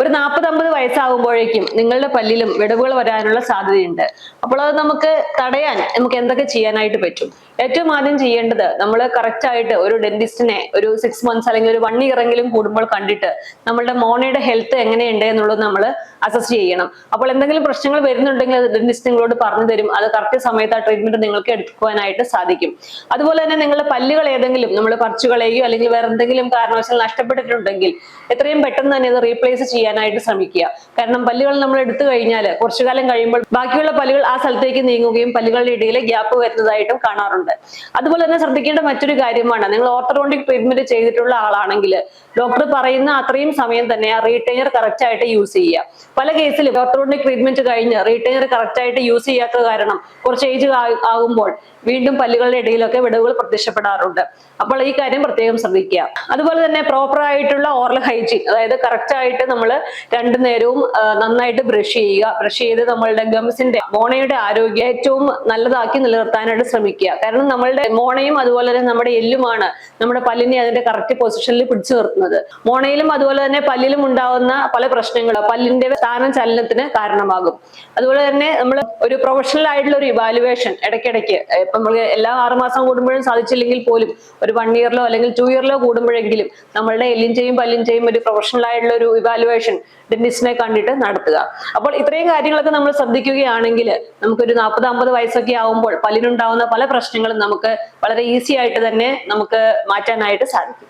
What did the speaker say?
ഒരു നാൽപ്പത് അമ്പത് വയസ്സാകുമ്പോഴേക്കും നിങ്ങളുടെ പല്ലിലും വിടവുകൾ വരാനുള്ള സാധ്യതയുണ്ട്. അപ്പോൾ അത് നമുക്ക് തടയാൻ നമുക്ക് എന്തൊക്കെ ചെയ്യാനായിട്ട് പറ്റും? ഏറ്റവും ആദ്യം ചെയ്യേണ്ടത് നമ്മൾ കറക്റ്റ് ആയിട്ട് ഒരു ഡെന്റിസ്റ്റിനെ ഒരു സിക്സ് മന്ത്സ് അല്ലെങ്കിൽ ഒരു വൺ ഇയർ എങ്കിലും കൂടുമ്പോൾ കണ്ടിട്ട് നമ്മളുടെ മോണയുടെ ഹെൽത്ത് എങ്ങനെയുണ്ട് എന്നുള്ളത് നമ്മൾ അസസ് ചെയ്യണം. അപ്പോൾ എന്തെങ്കിലും പ്രശ്നങ്ങൾ വരുന്നുണ്ടെങ്കിൽ അത് ഡെന്റിസ്റ്റ് നിങ്ങളോട് പറഞ്ഞു തരും. അത് കറക്റ്റ് സമയത്ത് ആ ട്രീറ്റ്മെന്റ് നിങ്ങൾക്ക് എടുക്കുവാനായിട്ട് സാധിക്കും. അതുപോലെ തന്നെ നിങ്ങളുടെ പല്ലുകൾ ഏതെങ്കിലും നമ്മൾ പറിച്ചു കളയുകയോ അല്ലെങ്കിൽ വേറെ എന്തെങ്കിലും കാരണവശാൽ നഷ്ടപ്പെട്ടിട്ടുണ്ടെങ്കിൽ എത്രയും പെട്ടെന്ന് തന്നെ അത് റീപ്ലേസ് ചെയ്യാനായിട്ട് ശ്രമിക്കുക. കാരണം പല്ലുകൾ നമ്മൾ എടുത്തു കഴിഞ്ഞാൽ കുറച്ചു കാലം കഴിയുമ്പോൾ ബാക്കിയുള്ള പല്ലുകൾ ആ സ്ഥലത്തേക്ക് നീങ്ങുകയും പല്ലുകളുടെ ഇടയിൽ ഗ്യാപ്പ് വരുന്നതായിട്ടും കാണാറുണ്ട്. അതുപോലെ തന്നെ ശ്രദ്ധിക്കേണ്ട മറ്റൊരു കാര്യമാണ്. നിങ്ങൾ ഓർത്തഡോണ്ടിക് ട്രീറ്റ്മെന്റ് ചെയ്തിട്ടുള്ള ആളാണെങ്കിൽ ഡോക്ടർ പറയുന്ന അത്രയും സമയം തന്നെ ആ റീറ്റൈനർ കറക്റ്റ് ആയിട്ട് യൂസ് ചെയ്യുക. പല കേസിലും ഓർത്തഡോണ്ടിക് ട്രീറ്റ്മെന്റ് കഴിഞ്ഞ് റീറ്റൈനർ കറക്റ്റ് ആയിട്ട് യൂസ് ചെയ്യാത്ത കാരണം കുറച്ച് ഏജ് ആകുമ്പോൾ വീണ്ടും പല്ലുകളുടെ ഇടയിലൊക്കെ വിടവുകൾ പ്രത്യക്ഷപ്പെടാറുണ്ട്. അപ്പോൾ ഈ കാര്യം പ്രത്യേകം ശ്രദ്ധിക്കുക. അതുപോലെ തന്നെ പ്രോപ്പർ ആയിട്ടുള്ള ഓറൽ ഹൈജീൻ അതായത് കറക്റ്റ് ആയിട്ട് നമ്മൾ രണ്ടു നേരവും നന്നായിട്ട് ബ്രഷ് ചെയ്യുക. ബ്രഷ് ചെയ്ത് നമ്മളുടെ ഗംസിന്റെ മോണയുടെ ആരോഗ്യം ഏറ്റവും നല്ലതാക്കി നിലനിർത്താനായിട്ട് ശ്രമിക്കുക. കാരണം നമ്മളുടെ മോണയും അതുപോലെ തന്നെ നമ്മുടെ എല്ലുമാണ് നമ്മുടെ പല്ലിനെ അതിന്റെ കറക്റ്റ് പൊസിഷനിൽ പിടിച്ചു നിർത്തുന്നത്. മോണയിലും അതുപോലെ തന്നെ പല്ലിലും ഉണ്ടാവുന്ന പല പ്രശ്നങ്ങളും പല്ലിന്റെ സ്ഥാനം ചലനത്തിന് കാരണമാകും. അതുപോലെ തന്നെ നമ്മൾ ഒരു പ്രൊഫഷണൽ ആയിട്ടുള്ള ഒരു ഇവാലുവേഷൻ ഇടയ്ക്കിടയ്ക്ക് ഇപ്പൊ നമ്മൾ എല്ലാ ആറുമാസം കൂടുമ്പോഴും സാധിച്ചില്ലെങ്കിൽ പോലും ഒരു വൺ ഇയറിലോ അല്ലെങ്കിൽ ടു ഇയറിലോ കൂടുമ്പോഴെങ്കിലും നമ്മളുടെ എല്ലിന്റെയും പല്ലിന്റെയും ഒരു പ്രൊഫഷണൽ ആയിട്ടുള്ള ഒരു ഇവാലുവേഷൻ ഡെന്റിസ്റ്റിനെ കണ്ടിട്ട് നടത്തുക. അപ്പോൾ ഇത്രയും കാര്യങ്ങളൊക്കെ നമ്മൾ ശ്രദ്ധിക്കുകയാണെങ്കിൽ നമുക്കൊരു നാൽപ്പത് അമ്പത് വയസ്സൊക്കെ ആവുമ്പോൾ പല്ലിനുണ്ടാവുന്ന പല പ്രശ്നങ്ങളും നമുക്ക് വളരെ ഈസി ആയിട്ട് തന്നെ നമുക്ക് മാറ്റാനായിട്ട് സാധിക്കും.